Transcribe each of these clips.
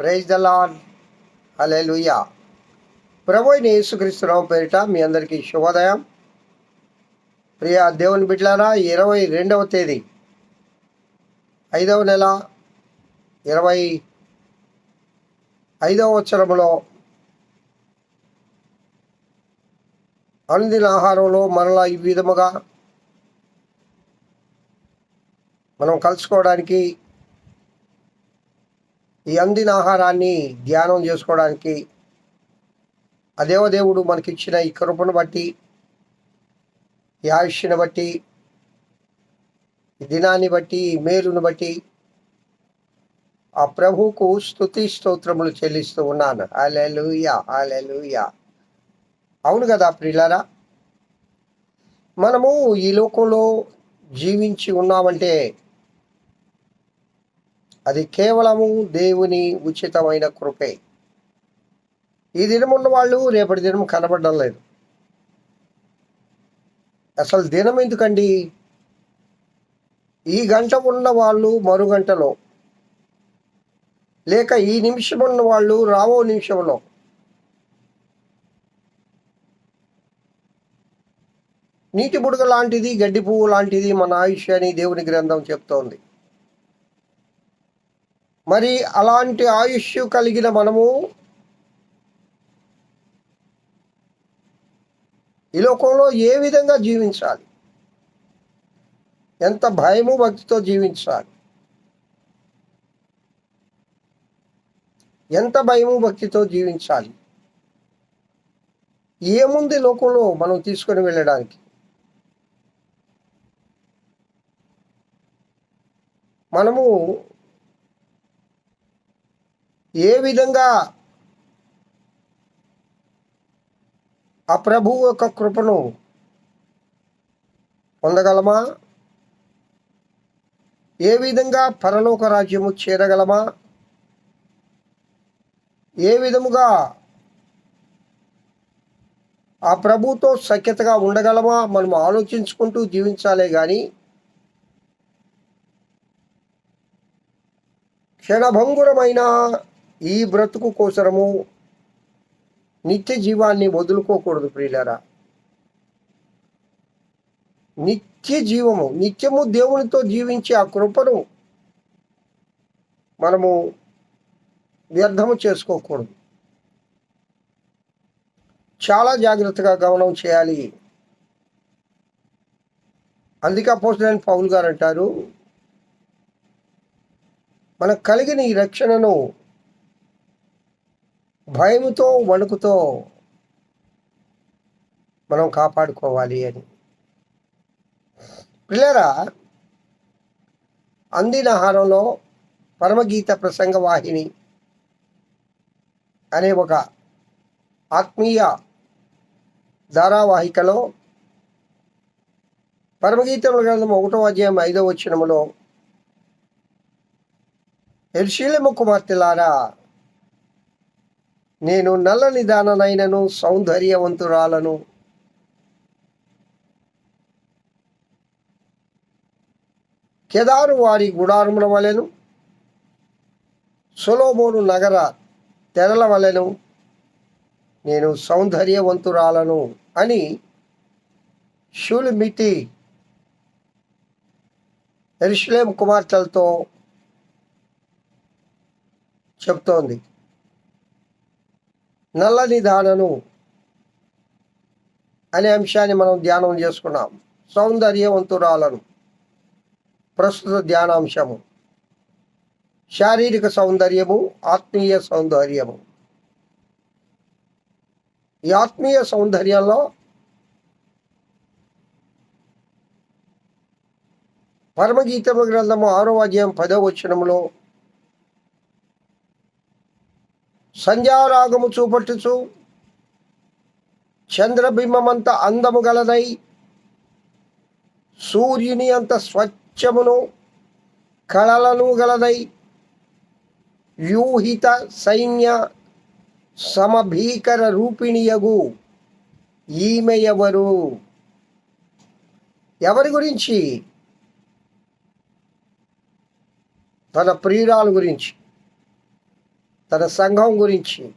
Praise the lord hallelujah ప్రభు అయిన యేసుక్రీస్తురావు పేరిట మీ అందరికీ శుభోదయం. ప్రియ దేవుని బిడ్లారా ఇరవై రెండవ తేదీ ఐదవ నెల ఇరవై ఐదవ వచ్చరంలో అనుదిన ఆహారంలో మరలా ఈ విధముగా మనం కలుసుకోవడానికి ఈ అందిన ఆహారాన్ని ధ్యానం చేసుకోవడానికి ఆ దేవదేవుడు మనకిచ్చిన ఈ కృపను బట్టి ఈ ఆయుష్ని బట్టి ఈ దినాన్ని బట్టి ఈ మేలును బట్టి ఆ ప్రభువుకు స్తుతి స్తోత్రములు చెల్లిస్తూ ఉన్నాను. హాలెలూయా హాలెలూయా అవును కదా ప్రిలారా మనము ఈ లోకంలో జీవించి ఉన్నామంటే అది కేవలము దేవుని ఉచితమైన కృపే. ఈ దినం ఉన్న వాళ్ళు రేపటి దినం కనబడడం లేదు. అసలు దినం ఎందుకండి? ఈ గంట ఉన్న వాళ్ళు మరుగంటలో లేక ఈ నిమిషం ఉన్న వాళ్ళు రావో నిమిషంలో. నీటి బుడగ లాంటిది గడ్డి పువ్వు లాంటిది మన ఆయుష్యాన్ని అని దేవుని గ్రంథం చెప్తోంది. మరి అలాంటి ఆయుష్ కలిగిన మనము ఈ లోకంలో ఏ విధంగా జీవించాలి? ఎంత భయము భక్తితో జీవించాలి? ఎంత భయము భక్తితో జీవించాలి? ఏముంది లోకంలో మనం తీసుకొని వెళ్ళడానికి? మనము ఏ విధంగా ఆ ప్రభువు యొక్క కృపను పొందగలమా? ఏ విధంగా పరలోక రాజ్యము చేరగలమా? ఏ విధముగా ఆ ప్రభుతో సఖ్యతగా ఉండగలమా? మనం ఆలోచించుకుంటూ జీవించాలే కానీ క్షణభంగురమైన ఈ బ్రతుకు కోసరము నిత్య జీవాన్ని వదులుకోకూడదు ప్రియులరా. నిత్య జీవము నిత్యము దేవునితో జీవించే ఆ కృపను మనము వ్యర్థము చేసుకోకూడదు. చాలా జాగ్రత్తగా గమనం చేయాలి. అందుకే పోస్టులైన పౌల్ గారు అంటారు మనకు కలిగిన ఈ రక్షణను భయముతో వణుకుతో మనం కాపాడుకోవాలి అని. పిల్లరా అందిన ఆహారంలో పరమగీత ప్రసంగ వాహిని అనే ఒక ఆత్మీయ ధారావాహికలో పరమగీతముల గ్రంథం ఒకటో అధ్యాయం ఐదో వచ్చినములో ఎర్షీలమ్మ కుమార్తెలారా నేను నల్లని దాననైనను సౌందర్యవంతురాలను. కెదారు వారి గుడారముల వలెను సొలోమోను నగర తెరల వలెను నేను సౌందర్యవంతురాలను అని షూలిమితి ఎరుషులేం కుమార్తెలతో చెప్తోంది. నల్లని దానను అనే అంశాన్ని మనం ధ్యానం చేసుకున్నాం. సౌందర్యవంతురాలను. ప్రస్తుత ధ్యానాంశము. శారీరక సౌందర్యము ఆత్మీయ సౌందర్యము. ఈ ఆత్మీయ సౌందర్యంలో పరమగీతము గ్రంథము ఆరో అధ్యాయం పదో వచనములో సంధ్యారాగము చూపట్టుచు చంద్రబింబమంత అందము గలదై. సూర్యుని అంత స్వచ్ఛమును కళలను గలదై. వ్యూహిత సైన్య సమభీకర రూపిణియగు ఈమె ఎవరు ఎవరి గురించి? తన ప్రియురాలు గురించి. తన సంఘం గురించి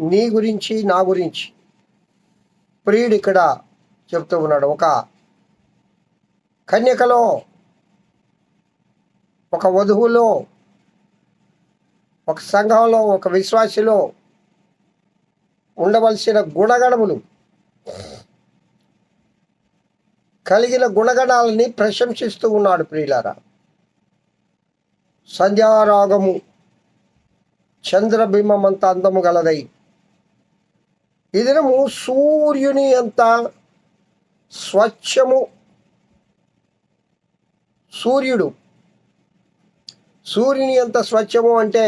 నీ గురించి నా గురించి. ప్రియుడు ఇక్కడ చెప్తూ ఉన్నాడు. ఒక కన్యకలో ఒక వధువులో ఒక సంఘంలో ఒక విశ్వాసిలో ఉండవలసిన గుణగణములు కలిగిన గుణగణాలని ప్రశంసిస్తూ ఉన్నాడు ప్రియులారా. సంధ్యారాగము చంద్రబింబం అంత అందము గలదై. ఈ దినము సూర్యుని అంత స్వచ్ఛము సూర్యుడు. సూర్యుని ఎంత స్వచ్ఛము అంటే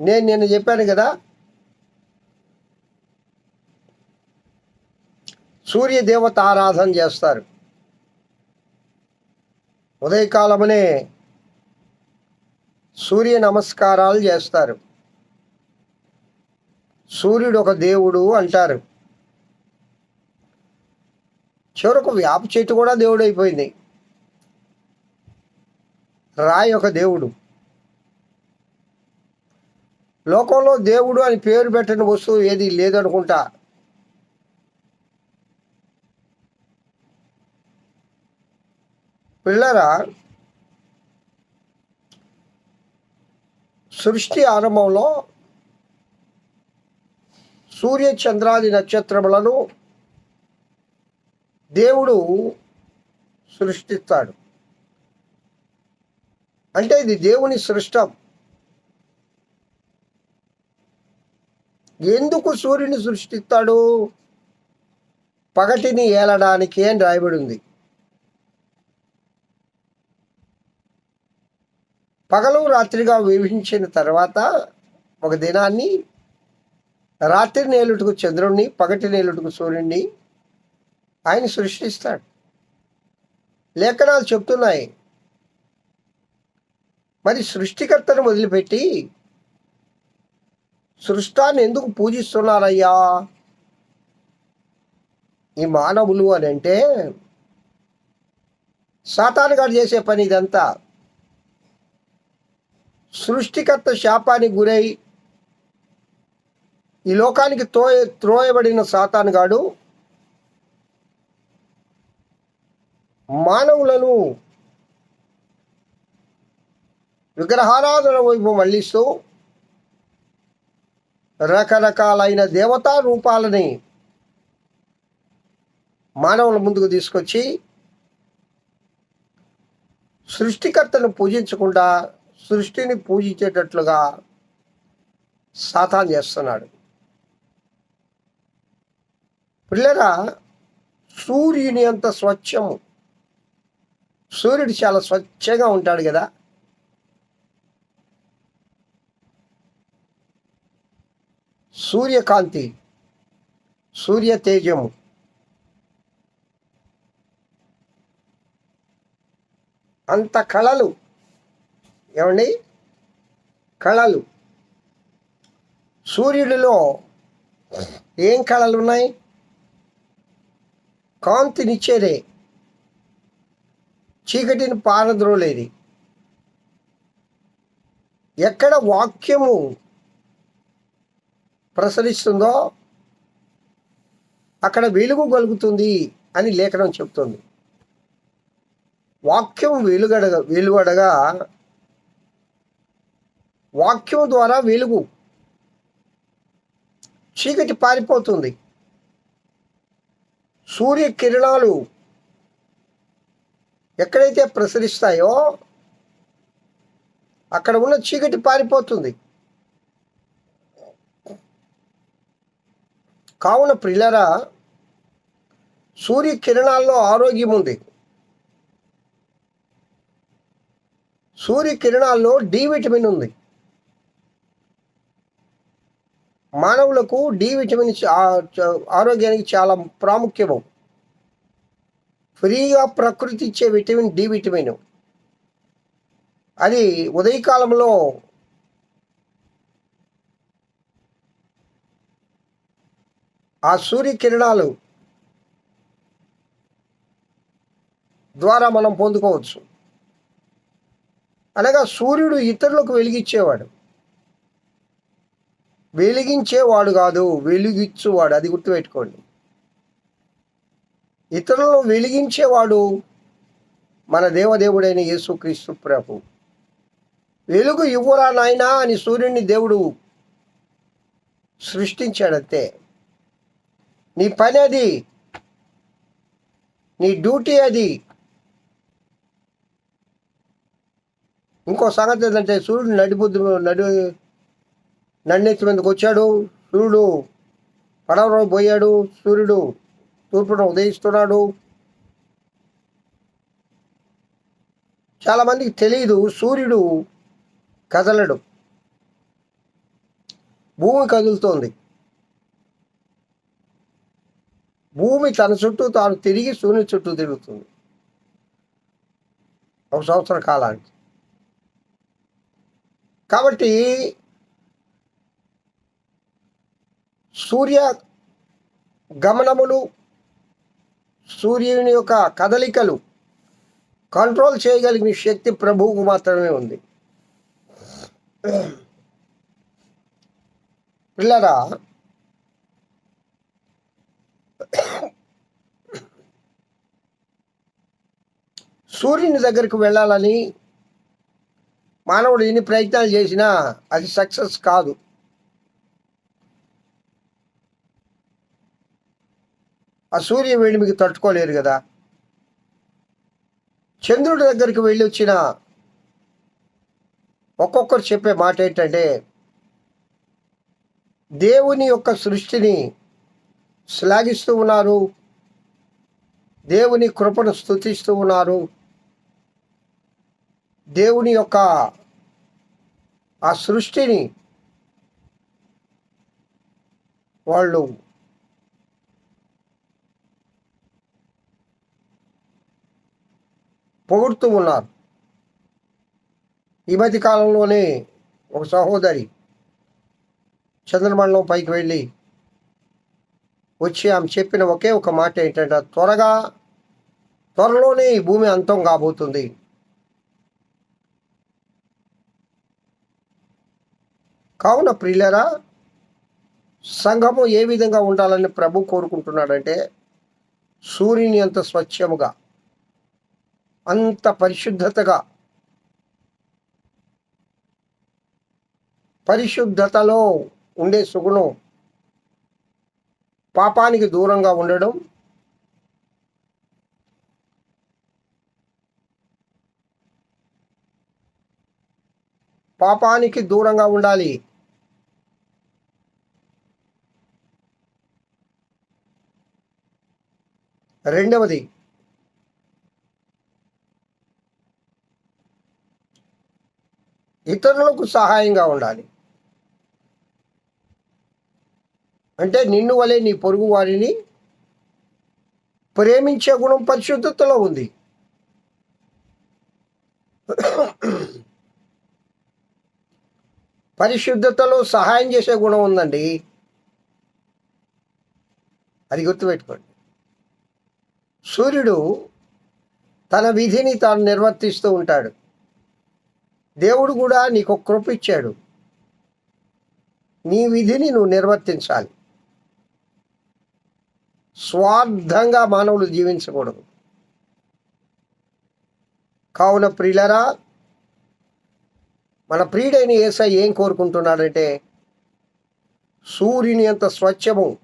నేను నిన్న చెప్పాను కదా సూర్య దేవత ఆరాధన చేస్తారు. ఉదయకాలమనే సూర్య నమస్కారాలు చేస్తారు. సూర్యుడు ఒక దేవుడు అంటారు. చివరకు వేప చెట్టు కూడా దేవుడు అయిపోయింది. రాయి ఒక దేవుడు. లోకంలో దేవుడు అని పేరు పెట్టిన వస్తువు ఏది లేదనుకుంటా. పిల్లరా సృష్టి ఆరంభంలో సూర్య చంద్రాది నక్షత్రములను దేవుడు సృష్టిస్తాడు. అంటే ఇది దేవుని సృష్టం. ఎందుకు సూర్యుని సృష్టిస్తాడు? పగటిని ఏలడానికి అని రాయబడి ఉంది. పగలు రాత్రిగా విభజించిన తర్వాత ఒక దినాన్ని రాత్రి నేలుటకు చంద్రుణ్ణి పగటి నేలుటకు సూర్యుడిని ఆయన సృష్టిస్తాడు. లేఖనాలు చెప్తున్నాయి. మరి సృష్టికర్తను వదిలిపెట్టి సృష్టాన్ని ఎందుకు పూజిస్తున్నారయ్యా? ఈ మానవులు అని అంటే సాతానుగాడు చేసే పని ఇదంతా. సృష్టికర్త శాపానికి గురై ఈ లోకానికి త్రోయ త్రోయబడిన సాతానుగాడు మానవులను విగ్రహారాధన వైపు మళ్ళిస్తూ రకరకాలైన దేవతా రూపాలని మానవుల ముందుకు తీసుకొచ్చి సృష్టికర్తను పూజించకుండా సృష్టిని పూజించేటట్లుగా సాతాన్ చేస్తున్నాడు. పిల్లరా సూర్యుని అంత స్వచ్ఛము. సూర్యుడు చాలా స్వచ్ఛంగా ఉంటాడు కదా. సూర్యకాంతి సూర్య తేజము అంత కళలు ఏమండి? కళలు. సూర్యుడిలో ఏం కళలు ఉన్నాయి కాంతినిచ్చేదే చీకటిని పారద్రోలేది. ఎక్కడ వాక్యము ప్రసరిస్తుందో అక్కడ వెలుగు కలుగుతుంది అని లేఖనం చెప్తుంది. వాక్యం వెలుగడగ వెలువడగా వాక్యం ద్వారా వెలుగు. చీకటి పారిపోతుంది. సూర్య కిరణాలు ఎక్కడైతే ప్రసరిస్తాయో అక్కడ ఉన్న చీకటి పారిపోతుంది. కావున ప్రిల్లరా సూర్య కిరణాల్లో ఆరోగ్యం ఉంది. సూర్య కిరణాల్లో డి విటమిన్ ఉంది. మానవులకు డి విటమిన్ ఆరోగ్యానికి చాలా ప్రాముఖ్యము. ఫ్రీగా ప్రకృతి ఇచ్చే విటమిన్ డి విటమిన్ అది ఉదయకాలంలో ఆ సూర్యకిరణాలు ద్వారా మనం పొందుకోవచ్చు. అనగా సూర్యుడు ఇతరులకు వెలిగించేవాడు వెలిగించేవాడు కాదు వెలిగించువాడు అది గుర్తుపెట్టుకోండి. ఇతరులను వెలిగించేవాడు మన దేవదేవుడైన యేసుక్రీస్తు ప్రభు. వెలుగు ఇవ్వరా నాయనా అని సూర్యుడిని దేవుడు సృష్టించాడంతే. నీ పని అది నీ డ్యూటీ అది. ఇంకో సంగతి ఏంటంటే సూర్యుడు నడిబుద్ధి నడి నన్నెత్తి మీదకి వచ్చాడు? సూర్యుడు పడవలో పోయాడు. సూర్యుడు తూర్పున ఉదయిస్తున్నాడు. చాలామందికి తెలియదు సూర్యుడు కదలడు. భూమి కదులుతోంది. భూమి తన చుట్టూ తాను తిరిగి సూర్యుని చుట్టూ తిరుగుతుంది. ఒక సంవత్సర కాలానికి. కాబట్టి సూర్య గమనములు సూర్యుని యొక్క కదలికలు కంట్రోల్ చేయగలిగిన శక్తి ప్రభువుకు మాత్రమే ఉంది. పిల్లరా సూర్యుని దగ్గరికి వెళ్ళాలని మానవుడు ఎన్ని ప్రయత్నాలు చేసినా అది సక్సెస్ కాదు. ఆ సూర్య వేడిమికి తట్టుకోలేరు కదా. చంద్రుడి దగ్గరికి వెళ్ళి వచ్చిన ఒక్కొక్కరు చెప్పే మాట ఏంటంటే దేవుని యొక్క సృష్టిని శ్లాఘిస్తూ ఉన్నారు. దేవుని కృపను స్థుతిస్తూ ఉన్నారు. దేవుని యొక్క ఆ సృష్టిని వాళ్ళు పొగుడుతూ ఉన్నారు. ఈ మధ్య కాలంలోనే ఒక సహోదరి చంద్రమండలం పైకి వెళ్ళి వచ్చి ఆమె చెప్పిన ఒకే ఒక మాట ఏంటంటే త్వరగా త్వరలోనే ఈ భూమి అంతం కాబోతుంది. కావున ప్రియులరా సంఘము ఏ విధంగా ఉండాలని ప్రభు కోరుకుంటున్నాడంటే సూర్యుని అంత స్వచ్ఛముగా అంత పరిశుద్ధతగా. పరిశుద్ధతలో ఉండే సుగుణం పాపానికి దూరంగా ఉండడం. పాపానికి దూరంగా ఉండాలి. రెండవది ఇతరులకు సహాయంగా ఉండాలి. అంటే నిన్ను వలె నీ పొరుగు వారిని ప్రేమించే గుణం పరిశుద్ధతలో ఉంది. పరిశుద్ధతలో సహాయం చేసే గుణం ఉందండి. అది గుర్తుపెట్టుకోండి. సూర్యుడు తన విధిని తాను నిర్వర్తిస్తూ ఉంటాడు. దేవుడు కూడా నీకు కృప ఇచ్చాడు. నీ విధిని నువ్వు నిర్వర్తించాలి. స్వార్థంగా మానవులు జీవించకూడదు. కావున ప్రియులరా మన ప్రియుడైన ఏసై ఏం కోరుకుంటున్నాడంటే సూర్యుని అంత స్వచ్ఛము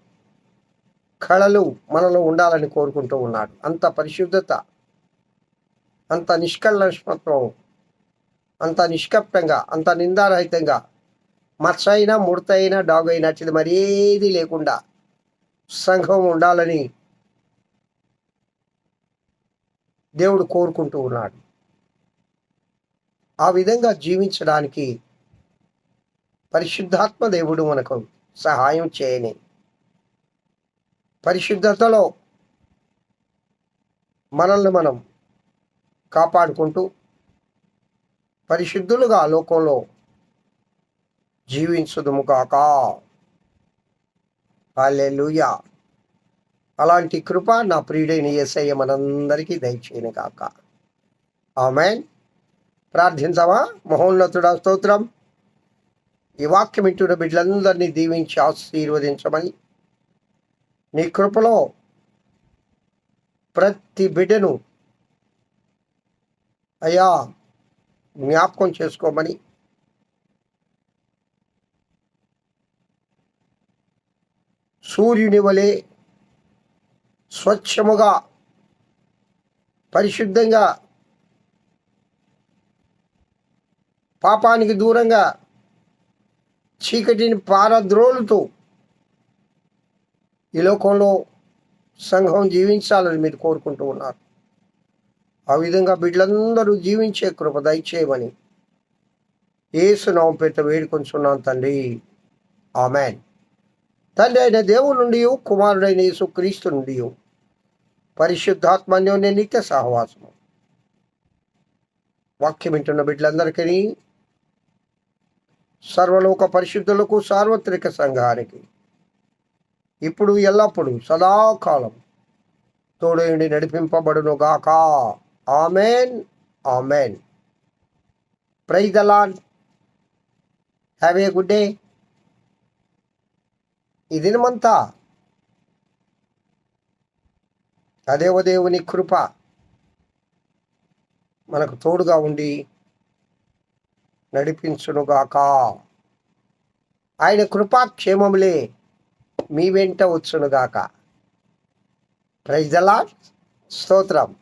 కళలు మనలో ఉండాలని కోరుకుంటూ ఉన్నాడు. అంత పరిశుద్ధత అంత నిష్కల్మషత్వం అంత నిష్కప్తంగా అంత నిందారహితంగా మచ్చైనా ముడతైనా అయినా డాగ్ అయినా ఇది మరేది లేకుండా సంఘం ఉండాలని దేవుడు కోరుకుంటూ ఉన్నాడు. ఆ విధంగా జీవించడానికి పరిశుద్ధాత్మ దేవుడు మనకు సహాయం చేయని. పరిశుద్ధతలో మనల్ని మనం కాపాడుకుంటూ పరిశుద్ధులుగా లోకంలో జీవించుదుము కాక హల్లెలూయా. అలాంటి కృప నా ప్రియుడైన యేసయ్య మనందరికీ దయచేయను కాక ఆమెన్. ప్రార్థించవా? మహోన్నతుడ స్తోత్రం. ఈ వాక్యం ఇంటున్న బిడ్డలందరినీ దీవించి ఆశీర్వదించమని. నీ కృపలో ప్రతి బిడ్డను అయ్యా జ్ఞాపకం చేసుకోమని సూర్యుని వలె స్వచ్ఛముగా పరిశుద్ధంగా పాపానికి దూరంగా చీకటిని పారద్రోలుతూ ఈ లోకంలో సంఘం జీవించాలని మీరు కోరుకుంటూ ఉన్నారు. ఆ విధంగా బిడ్డలందరూ జీవించే కృప దయచేయమని ఏసునామం పేట వేడుకొంచున్నాను తండ్రి. ఆమెన్. తండ్రి అయిన దేవుడి నుండి కుమారుడైన యేసు క్రీస్తు నుండి పరిశుద్ధాత్మన్యోన్య నిత్య సహవాసము. వాక్యం వింటున్న బిడ్డలందరికీ సర్వలోక పరిశుద్ధులకు సార్వత్రిక సంఘానికి ఇప్పుడు ఎల్లప్పుడూ సదాకాలం తోడేండి నడిపింపబడును గాక ఆమెన్ ఆమెన్. ప్రైజ్ అలాన్ హ్యావ్ ఏ గుడ్ డే ఈ దినమంతా అదేవ దేవుని కృప మనకు తోడుగా ఉండి నడిపించునుగాక. ఆయన కృపాక్షేమములే మీ వెంట వచ్చునుగాక. ప్రైజ్ దలా స్తోత్రం.